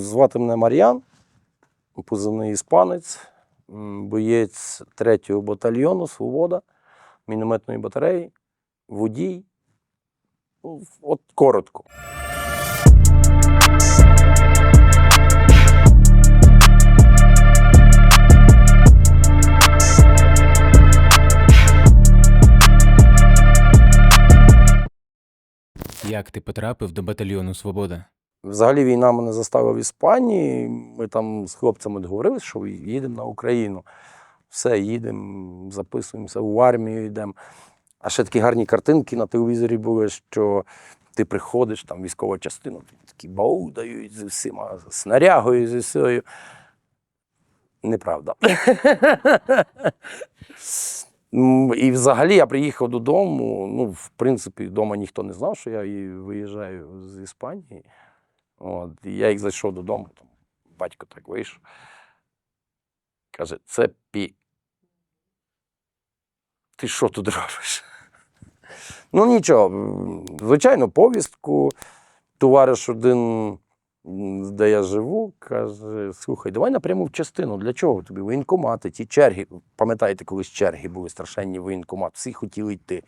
звати мене Мар'ян, позивний іспанець, боєць 3-го батальйону Свобода, мінометної батареї, водій. Ну, От коротко. Як ти потрапив до батальйону Свобода? Взагалі війна мене застала в Іспанії. Ми там з хлопцями договорилися, що їдемо на Україну. Все, їдемо, записуємося в армію, йдемо. А ще такі гарні картинки на телевізорі були, що ти приходиш, там військова частина, такі бау дають з усіма снарягою, з усією. Неправда. І взагалі я приїхав додому. Ну, в принципі, вдома ніхто не знав, що я виїжджаю з Іспанії. От, і я як зайшов додому, там, батько так вийшов. Каже, це пі. Ти що тут робиш? Ну нічого, звичайно, повістку. Товариш один, де я живу, каже: слухай, давай напряму в частину. Для чого тобі? Воєнкомати, ті черги. Пам'ятаєте, колись черги були страшенні воєнкомат, всі хотіли йти.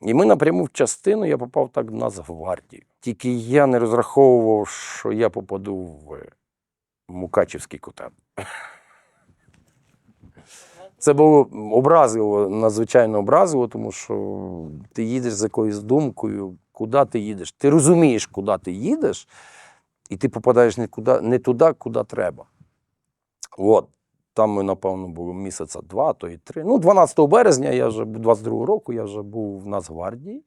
І ми напряму в частину, я попав так в Нацгвардію. Тільки я не розраховував, що я попаду в Мукачівський котел. Це було образливо, надзвичайно образливо, тому що ти їдеш з якоюсь думкою, куди ти їдеш. Ти розумієш, куди ти їдеш, і ти попадаєш не, куди, не туди, куди треба. От. Там ми, напевно, було місяця два, то і три. Ну, 12 березня, я вже 22 року, я вже був в Нацгвардії.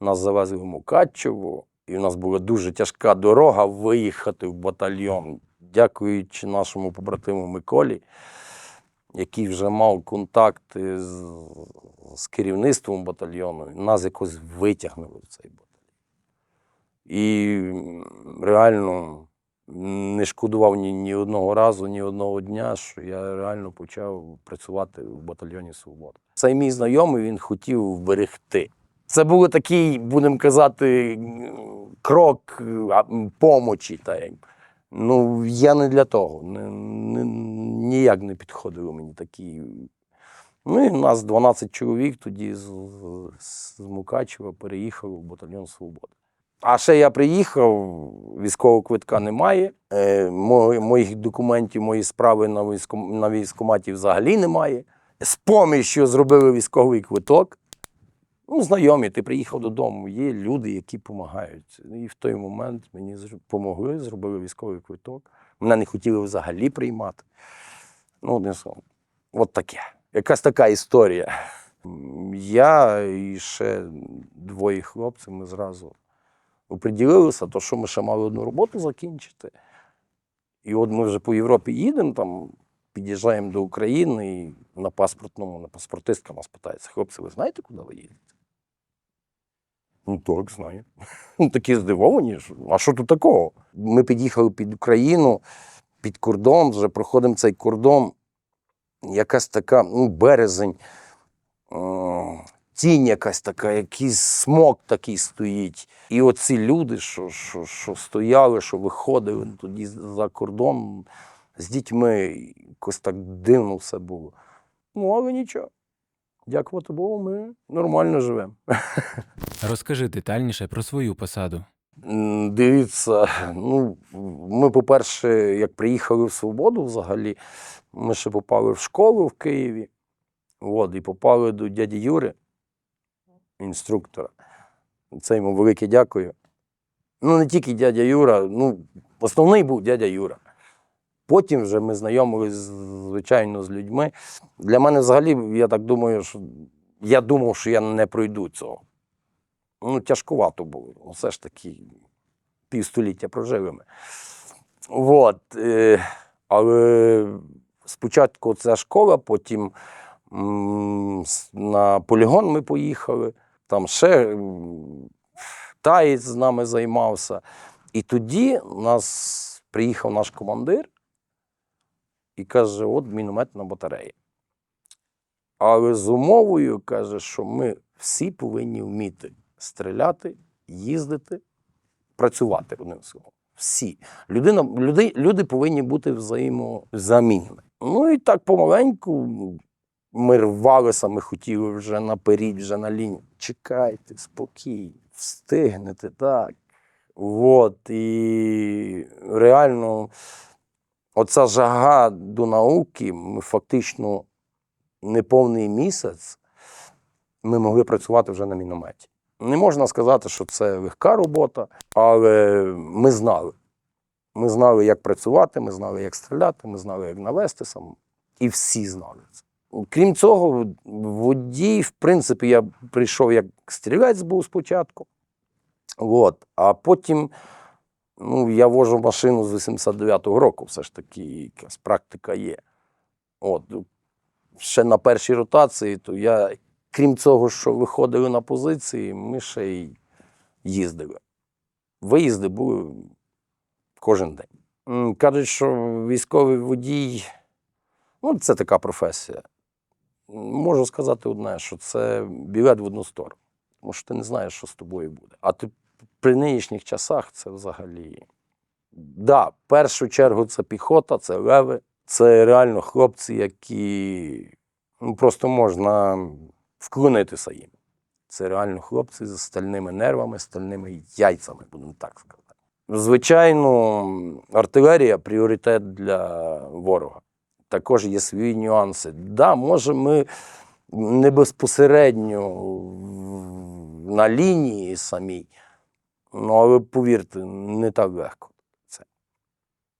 Нас завезли в Мукачево, і в нас була дуже тяжка дорога виїхати в батальйон. Дякуючи нашому побратиму Миколі, який вже мав контакти з, з керівництвом батальйону, нас якось витягнули в цей батальйон. І реально не шкодував ні, ні одного разу, ні одного дня, що я реально почав працювати в батальйоні Свобода. Цей мій знайомий він хотів вберегти. Це був такий, будемо казати, крок помочі. Та, ну, я не для того. Ніяк не підходили мені такі. Ну і нас 12 чоловік тоді з, з, Мукачева переїхали в батальйон Свобода. А ще я приїхав, військового квитка немає. Е, моїх документів, мої справи на, військкоматі взагалі немає. З поміщю зробили військовий квиток. Ну, знайомі, ти приїхав додому, є люди, які допомагають. І в той момент мені допомогли, зробили військовий квиток. Мене не хотіли взагалі приймати. Ну, одним словом, от таке. Якась така історія. Я і ще двоє хлопців, ми зразу оприділилися, то що ми ще мали одну роботу закінчити. І от ми вже по Європі їдемо, там під'їжджаємо до України і на паспортному, на паспортистка нас питається, хлопці, ви знаєте, куди ви їдете? Ну так, знаю. Такі здивовані, а що тут такого? Ми під'їхали під Україну, під кордон, вже проходимо цей кордон. Якась така, ну, березень, тінь якась така, якийсь смок такий стоїть. І оці люди, що, що, що стояли, що виходили тоді за кордон з дітьми, якось так дивно все було. Ну, але нічого. Дякувати Богу, ми нормально живемо. Розкажи детальніше про свою посаду. Дивіться, ну, ми, по-перше, як приїхали в Свободу взагалі, ми ще попали в школу в Києві. От, і попали до дяді Юри, інструктора. Це йому велике дякую. Ну, не тільки дядя Юра, ну, основний був дядя Юра. Потім вже ми знайомилися, звичайно, з людьми. Для мене взагалі, я так думаю, що я думав, що я не пройду цього. Ну, тяжкувато було. Ну, Все ж таки, півстоліття прожили ми. От, е, але спочатку ця школа, потім на полігон ми поїхали. Там ще м, таєць з нами займався. І тоді нас приїхав наш командир і каже: от мінометна батарея. Але з умовою каже, що ми всі повинні вміти стріляти, їздити, працювати одним словом. Всі. Людина, люди, люди повинні бути взаємозамінними. Ну і так помаленьку ми рвалися, ми хотіли вже наперед, вже на лінію. Чекайте, спокій, встигнете, так. От, і реально, оця жага до науки, ми фактично неповний місяць ми могли працювати вже на мінометі. Не можна сказати, що це легка робота, але ми знали. Ми знали, як працювати, ми знали, як стріляти, ми знали, як навести сам. І всі знали це. Крім цього, водій, в принципі, я прийшов як стрілець був спочатку. От. А потім ну, я вожу машину з 89-го року, все ж таки, якась практика є. От. Ще на першій ротації, то я, крім цього, що виходили на позиції, ми ще й їздили. Виїзди були кожен день. Кажуть, що військовий водій ну, це така професія. Можу сказати одне, що це білет в одну сторону. Тому що ти не знаєш, що з тобою буде. А ти при нинішніх часах це взагалі. Да, в першу чергу це піхота, це леви, це реально хлопці, які ну, просто можна вклонитися їм. Це реально хлопці з стальними нервами, стальними яйцями, будемо так сказати. Звичайно, артилерія пріоритет для ворога. Також є свої нюанси. Да, може, ми не безпосередньо на лінії самій, ну, але повірте, не так легко це.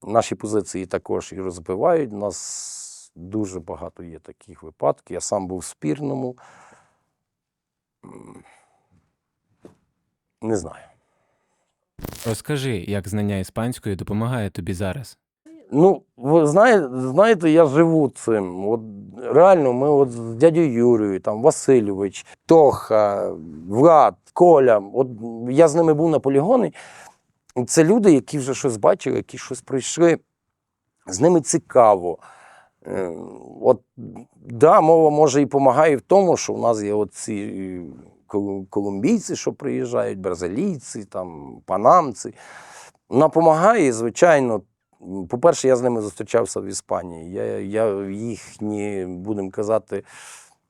Наші позиції також і розбивають. У нас дуже багато є таких випадків. Я сам був в спірному. Не знаю. Розкажи, як знання іспанської допомагає тобі зараз. Ну, ви знаєте, знаєте, я живу цим. От реально, ми от з дядю Юрією, там Васильович, Тоха, Влад, Коля. От я з ними був на полігоні. Це люди, які вже щось бачили, які щось пройшли. З ними цікаво. Е, От, да, мова може і допомагає в тому, що в нас є оці кол- колумбійці, що приїжджають, бразилійці, там, панамці. Вона допомагає, звичайно. По-перше, я з ними зустрічався в Іспанії. Я, я їхні, будемо казати,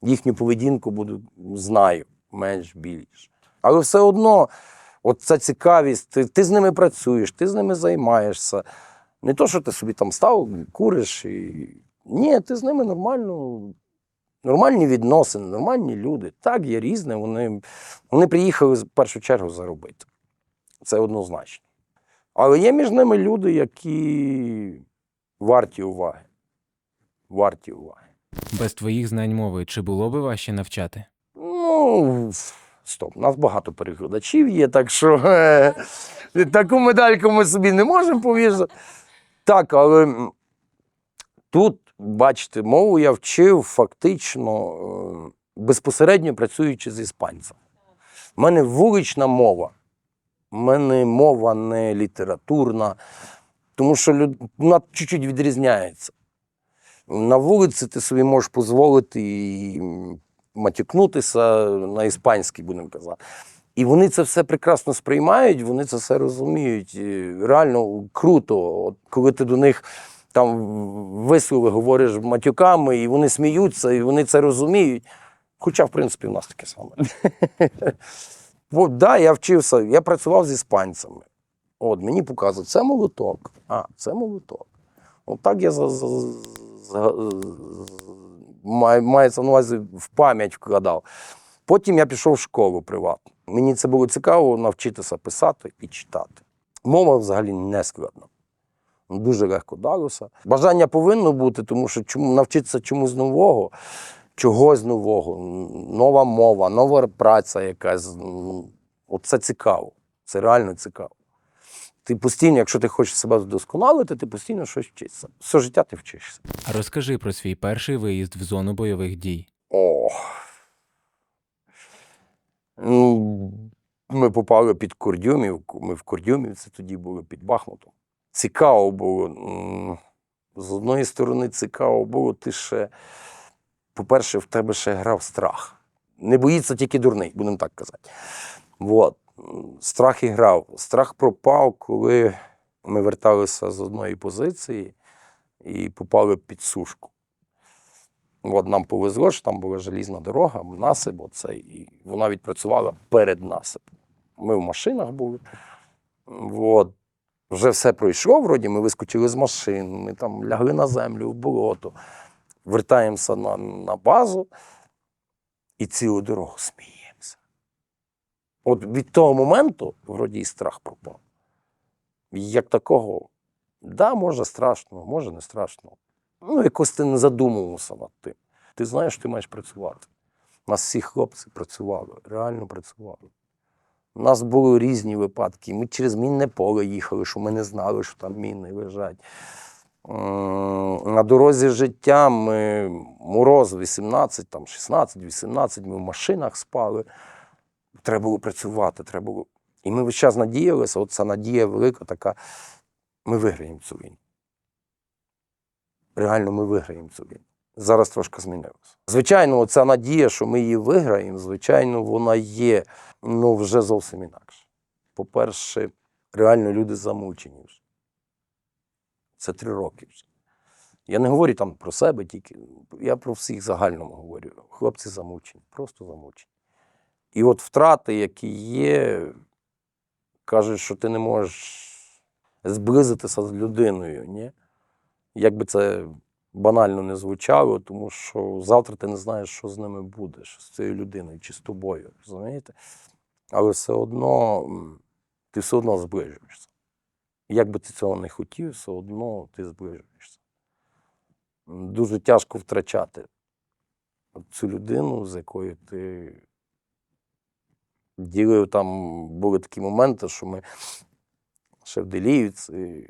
їхню поведінку буду, знаю менш більш. Але все одно, от ця цікавість, ти, ти з ними працюєш, ти з ними займаєшся. Не то, що ти собі там став, куриш. І... Ні, ти з ними нормально, нормальні відносини, нормальні люди. Так, є різне. Вони, вони приїхали в першу чергу заробити. Це однозначно. Але є між ними люди, які варті уваги. Варті уваги. Без твоїх знань мови чи було би важче навчати? Ну, стоп, у нас багато перекладачів є, так що е, таку медальку ми собі не можемо повісити. Так, але тут, бачите, мову я вчив фактично е, безпосередньо працюючи з іспанцем. У мене вулична мова. Мене мова не літературна, тому що люд... вона чуть-чуть відрізняється. На вулиці ти собі можеш дозволити і матюкнутися на іспанській, будемо казати. І вони це все прекрасно сприймають, вони це все розуміють. Реально круто, От коли ти до них там вислови говориш матюками, і вони сміються, і вони це розуміють. Хоча, в принципі, в нас таке саме. От, да, я вчився, я працював з іспанцями. От, мені показують, це молоток. А, це молоток. От так я за, мається на увазі в пам'ять вкладав. Потім я пішов в школу приватну. Мені це було цікаво навчитися писати і читати. Мова взагалі не складна. Дуже легко далося. Бажання повинно бути, тому що чому, навчитися чомусь нового, чогось нового, нова мова, нова праця якась. ну, От це цікаво. Це реально цікаво. Ти постійно, якщо ти хочеш себе вдосконалити, ти постійно щось вчишся. Все життя ти вчишся. А розкажи про свій перший виїзд в зону бойових дій. О. Ну, ми попали під Курдюмівку. Ми в Курдюмівці тоді були під Бахмутом. Цікаво було. З одної сторони, цікаво було, ти ще, по-перше, в тебе ще грав страх. Не боїться тільки дурний, будемо так казати. От. Страх і грав. Страх пропав, коли Ми верталися з одної позиції і попали під сушку. От нам повезло, що там була желізна дорога, насип оцей, і вона відпрацювала перед насипом. Ми в машинах були. От. Вже все пройшло, вроді, ми вискочили з машин, ми там лягли на землю в болото, вертаємося на, на базу і цілу дорогу сміємося. От від того моменту, вроді, і страх пропав. Як такого, да, може страшно, може не страшно. Ну, якось ти не задумувався над тим. Ти знаєш, ти маєш працювати. У нас всі хлопці працювали, реально працювали. У нас були різні випадки. Ми через мінне поле їхали, що ми не знали, що там міни лежать. М, На дорозі життя ми мороз 18, там 16, 18, ми в машинах спали. Треба було працювати, треба було. І ми весь час надіялися, от ця надія велика така. Ми виграємо цю війну. Реально, ми виграємо цю війну. Зараз трошки змінилося. Звичайно, ця надія, що ми її виграємо, звичайно, вона є, ну вже зовсім інакше. По-перше, реально люди замучені вже. Це три роки. Я не говорю там про себе тільки, я про всіх загальному говорю. Хлопці замучені, просто замучені. І от втрати, які є, кажуть, що ти не можеш зблизитися з людиною. Ні? Як би це банально не звучало, тому що завтра ти не знаєш, що з ними буде, що з цією людиною чи з тобою. розумієте? Але все одно ти все одно зближуєшся. Як би ти цього не хотів, все одно ти зближуєшся. Дуже тяжко втрачати цю людину, з якою ти ділив там були такі моменти, що ми ще в Деліївці,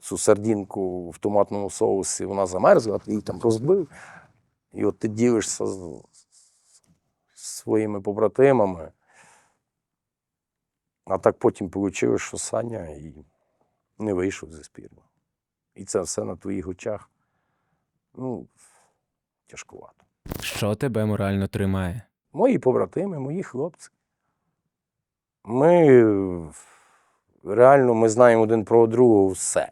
цю сардінку в томатному соусі вона замерзла, ти її там розбив. І от ти ділишся з, своїми побратимами. А так потім вийшло, що Саня і не вийшов зі спіру. І це все на твоїх очах. Ну, тяжкувато. Що тебе морально тримає? Мої побратими, мої хлопці. Ми реально ми знаємо один про другого все.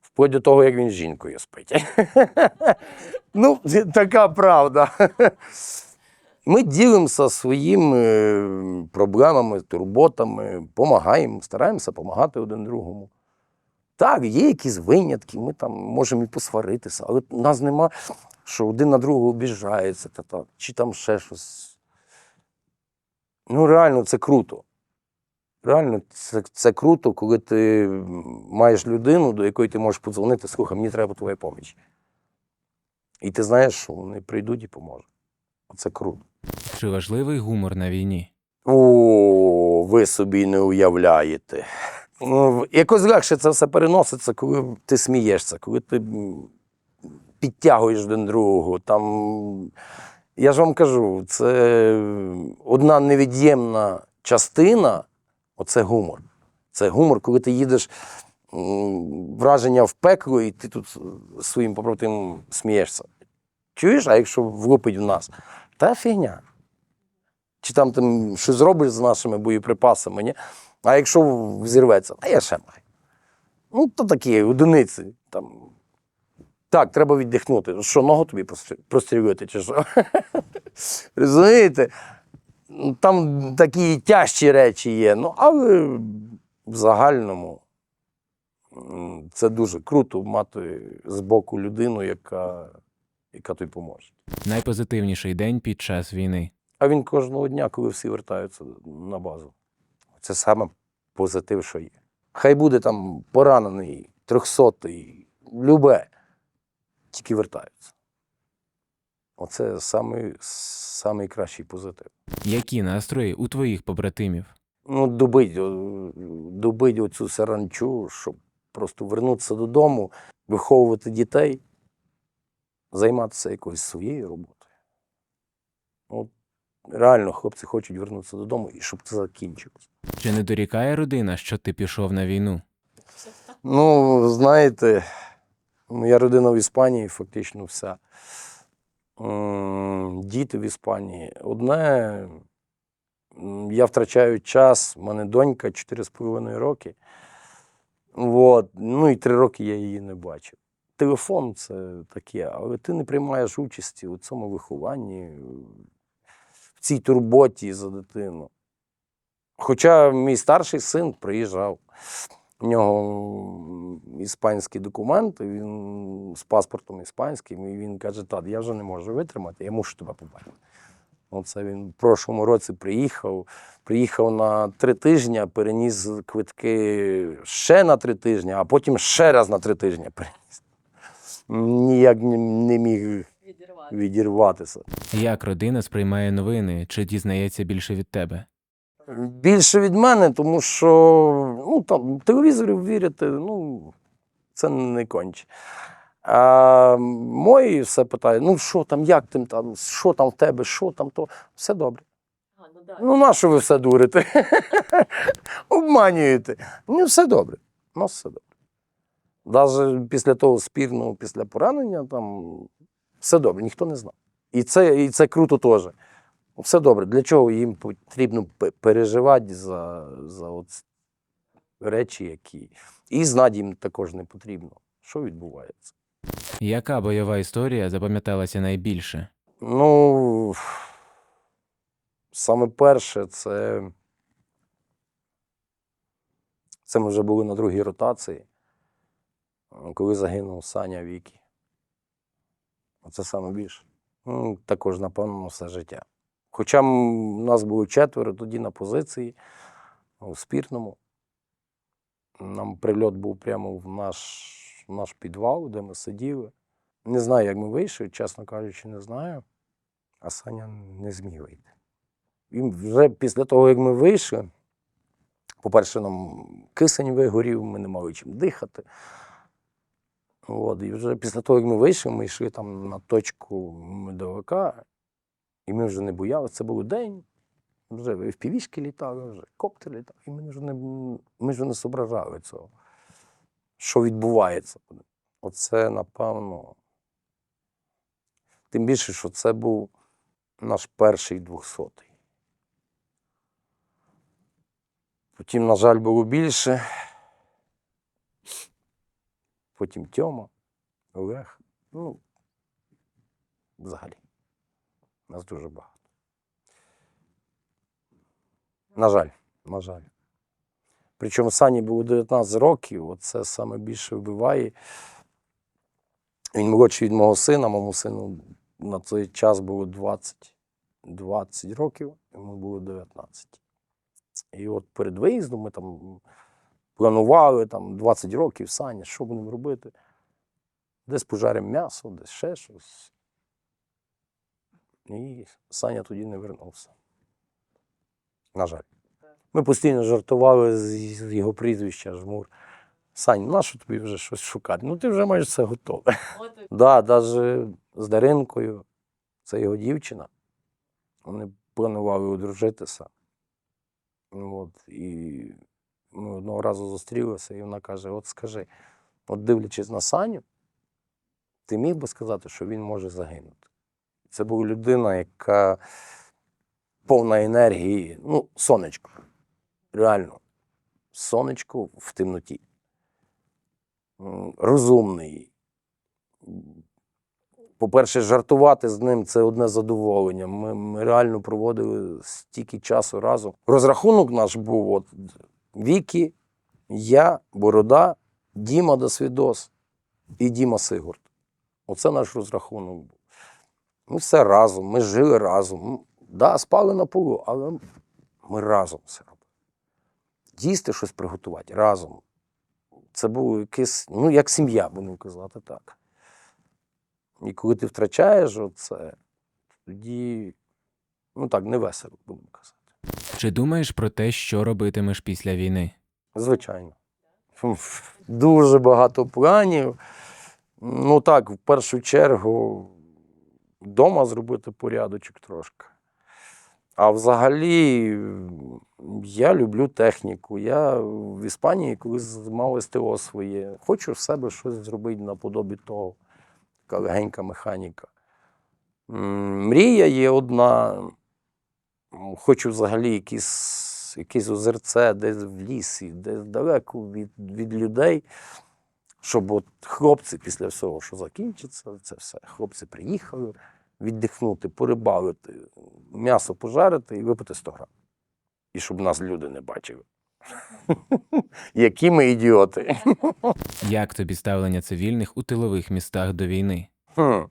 Вплоть до того, як він з жінкою спить. ну, така правда. Ми ділимося своїми е, проблемами, турботами, допомагаємо, стараємося допомагати один другому. Так, є якісь винятки, ми там можемо і посваритися, але в нас нема, що один на другого обіжається, та, та, чи там ще щось. Ну, реально, це круто. Реально, це, це круто, коли ти маєш людину, до якої ти можеш подзвонити, слухай, мені треба твоя поміч. І ти знаєш, що вони прийдуть і поможуть. Це круто. Чи важливий гумор на війні? О, ви собі не уявляєте. Якось легше це все переноситься, коли ти смієшся, коли ти підтягуєш один другого. Там, я ж вам кажу, це одна невід'ємна частина оце гумор. Це гумор, коли ти їдеш враження в пекло, і ти тут своїм побратимом смієшся. Чуєш, а якщо влупить в нас, та фігня чи там ти щось зробиш з нашими боєприпасами, ні? А якщо взірветься, а я ще маю. Ну, то такі одиниці. Там. Так, треба віддихнути. Що, ногу тобі прострі- прострілити, чи що? Розумієте? Там такі тяжчі речі є. Ну, але в загальному це дуже круто мати з боку людину, яка, яка тобі поможе. Найпозитивніший день під час війни. А він кожного дня, коли всі вертаються на базу. Це саме позитив, що є. Хай буде там поранений, трьохсотий, любе, тільки вертаються. Оце самий, самий кращий позитив. Які настрої у твоїх побратимів? Ну, добить, добить оцю саранчу, щоб просто вернутися додому, виховувати дітей, займатися якоюсь своєю роботою. От, реально, хлопці хочуть вернутися додому і щоб це закінчилося. Чи не дорікає родина, що ти пішов на війну? Ну, знаєте, моя родина в Іспанії фактично вся. Діти в Іспанії. Одне, я втрачаю час, в мене донька 4,5 роки. От. Ну і три роки я її не бачив. Телефон це таке, але ти не приймаєш участі у цьому вихованні, цій турботі за дитину. Хоча мій старший син приїжджав, у нього іспанські документи, він з паспортом іспанським, і він каже: Тат, я вже не можу витримати, я мушу тебе побачити. Оце він в прошлому році приїхав. Приїхав на три тижні, переніс квитки ще на три тижні, а потім ще раз на три тижні переніс. Ніяк не- міг. Відірватися. Як родина сприймає новини чи дізнається більше від тебе? Більше від мене, тому що ну, там, телевізорів вірити, ну, це не конче. А мої все питають: ну що там, як ти там, що там в тебе, що там, то все добре. А, ну, да. Ну, на що ви все дурите? Обманюєте. Ну, все добре. У нас все добре. Навіть після того спірного, після поранення, там все добре, ніхто не знав. І це, і це круто теж. Все добре. Для чого їм потрібно переживати за, за от речі, які. І знати їм також не потрібно, що відбувається. Яка бойова історія запам'яталася найбільше? Ну, саме перше, це. Це ми вже були на другій ротації, коли загинув Саня Вікі. Оце саме більше. Ну, також, напевно, все життя. Хоча нас було четверо тоді на позиції у спіртному. Нам прильот був прямо в наш, в наш підвал, де ми сиділи. Не знаю, як ми вийшли, чесно кажучи, не знаю. А Саня не зміг вийти. І вже після того, як ми вийшли, по-перше, нам кисень вигорів, ми не мали чим дихати. От, і вже після того, як ми вийшли, ми йшли там на точку медовика, і ми вже не боялися. Це був день. Вже впівішки літали, вже коптер літав, і ми вже не, ми вже не зображали цього, що відбувається. Оце, напевно. Тим більше, що це був наш перший двохсотий. Потім, на жаль, було більше. Потім Тьома, Олег. Ну, взагалі. Нас дуже багато. На жаль, на жаль. Причому Сані було 19 років, оце саме більше вбиває. Він молодший від мого сина, моєму сину на той час було 20, 20 років, йому було 19. І от перед виїздом ми там планували там, 20 років, Саня, що будемо робити? Десь пожаримо м'ясо, десь ще щось. І Саня тоді не вернувся. На жаль. Ми постійно жартували з його прізвища Жмур. Сань, нащо тобі вже щось шукати? Ну ти вже маєш все готове. Да, навіть з Даринкою, це його дівчина. Вони планували одружитися. От, і ми одного разу зустрілися, і вона каже: От скажи, от дивлячись на Саню, ти міг би сказати, що він може загинути. Це була людина, яка повна енергії, ну, сонечко. Реально, сонечко в темноті. Розумний, по-перше, жартувати з ним це одне задоволення. Ми, ми реально проводили стільки часу разом. Розрахунок наш був: от Вікі, я, Борода, Діма Досвідос і Діма Сигурд. Оце наш розрахунок був. Ми все разом, ми жили разом. Да, спали на полу, але ми разом все робили. Їсти щось приготувати разом. Це було якесь, ну, як сім'я, будемо казати так. І коли ти втрачаєш оце, тоді, ну так, не весело, будемо казати. Чи думаєш про те, що робитимеш після війни? Звичайно. Дуже багато планів. Ну так, в першу чергу, вдома зробити порядочок трошки. А взагалі, я люблю техніку. Я в Іспанії, коли з- мав СТО своє, хочу в себе щось зробити наподобі того. Така легенька механіка. Мрія є одна. Хочу взагалі якийсь якесь, якесь озерце, десь в лісі, десь далеко від, від людей, щоб от хлопці після всього, що закінчиться, це все, хлопці приїхали віддихнути, порибалити, м'ясо пожарити і випити 100 грам. І щоб нас люди не бачили. Які ми ідіоти. Як тобі ставлення цивільних у тилових містах до війни? Хм.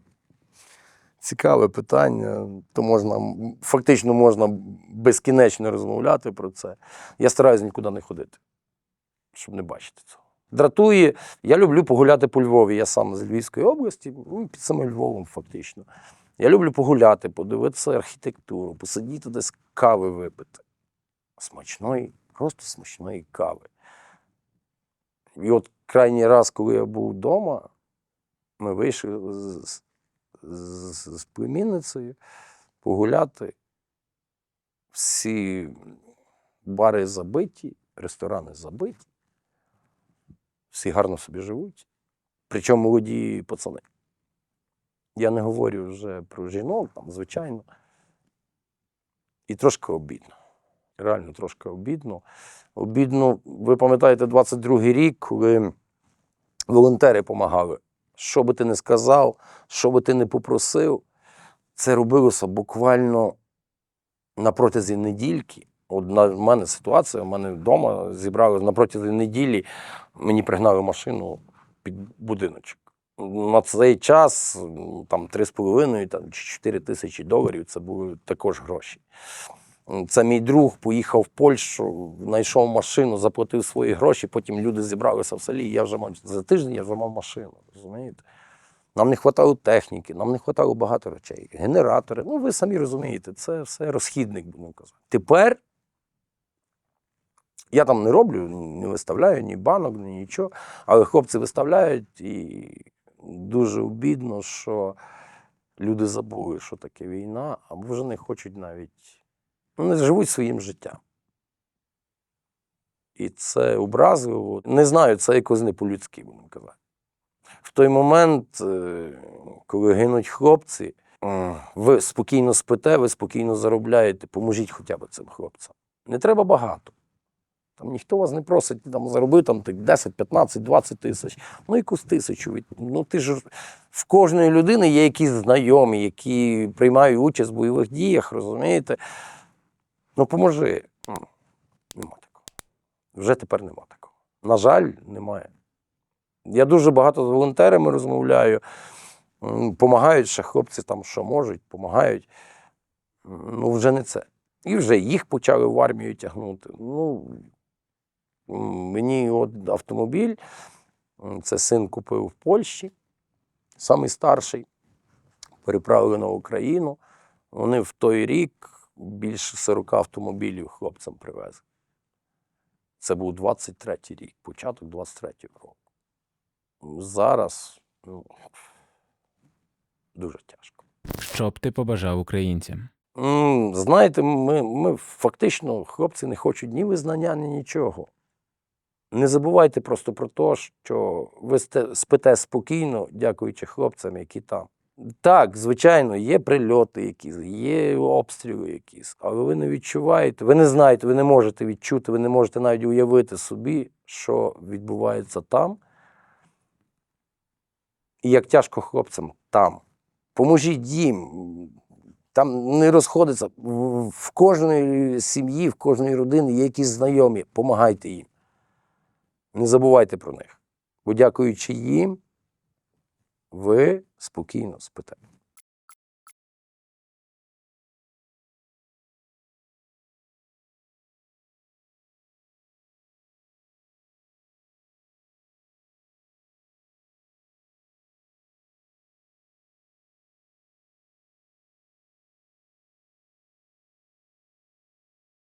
Цікаве питання. То можна, фактично можна безкінечно розмовляти про це. Я стараюся нікуди не ходити, щоб не бачити цього. Дратує, я люблю погуляти по Львові. Я сам з Львівської області, ну, під самим Львовом, фактично. Я люблю погуляти, подивитися архітектуру, посидіти десь кави випити. Смачної, просто смачної кави. І от крайній раз, коли я був вдома, ми вийшли з, з, з племінницею погуляти. Всі бари забиті, ресторани забиті, всі гарно собі живуть. Причому молоді пацани. Я не говорю вже про жінок, там, звичайно. І трошки обідно. Реально трошки обідно. Обідно, ви пам'ятаєте, 22-й рік, коли волонтери допомагали. Що би ти не сказав, що би ти не попросив, це робилося буквально на протязі недільки. От на, в мене ситуація, в мене вдома зібрали на протязі неділі, мені пригнали машину під будиночок. На цей час там 3,5 чи 4 тисячі доларів це були також гроші. Це мій друг поїхав в Польщу, знайшов машину, заплатив свої гроші, потім люди зібралися в селі, я вже мав за тиждень я вже мав машину. Розумієте? Нам не вистачало техніки, нам не вистачало багато речей. Генератори. Ну, ви самі розумієте, це все розхідник, будемо казати. Тепер я там не роблю, не виставляю ні банок, ні нічого, але хлопці виставляють, і дуже обідно, що люди забули, що таке війна, або вже не хочуть навіть, ну, не живуть своїм життям. І це образливо. Не знаю, це якось не по-людськи, будемо казати. В той момент, е, коли гинуть хлопці, ви спокійно спите, ви спокійно заробляєте, поможіть хоча б цим хлопцям. Не треба багато. Там ніхто вас не просить там, заробити там, 10, 15, 20 тисяч. Ну, якусь тисячу. Ну, ти ж в кожної людини є якісь знайомі, які приймають участь в бойових діях, розумієте? Ну, поможи. Нема такого. Вже тепер нема такого. На жаль, немає. Я дуже багато з волонтерами розмовляю. Помагають ще хлопці там, що можуть, допомагають. Ну, вже не це. І вже їх почали в армію тягнути. Ну, мені от автомобіль, це син купив в Польщі, самий старший, переправили на Україну. Вони в той рік більше 40 автомобілів хлопцям привезли. Це був 23-й рік, початок 23-го року. Зараз ну, дуже тяжко. Що б ти побажав українцям? Знаєте, ми, ми фактично, хлопці не хочуть ні визнання, ні нічого. Не забувайте просто про те, що ви спите спокійно, дякуючи хлопцям, які там. Так, звичайно, є прильоти якісь, є обстріли якісь, але ви не відчуваєте, ви не знаєте, ви не можете відчути, ви не можете навіть уявити собі, що відбувається там. І як тяжко хлопцям там. Поможіть їм. Там не розходиться. В кожної сім'ї, в кожної родини є якісь знайомі. Помагайте їм. Не забувайте про них. Бо дякуючи їм, ви спокійно спите.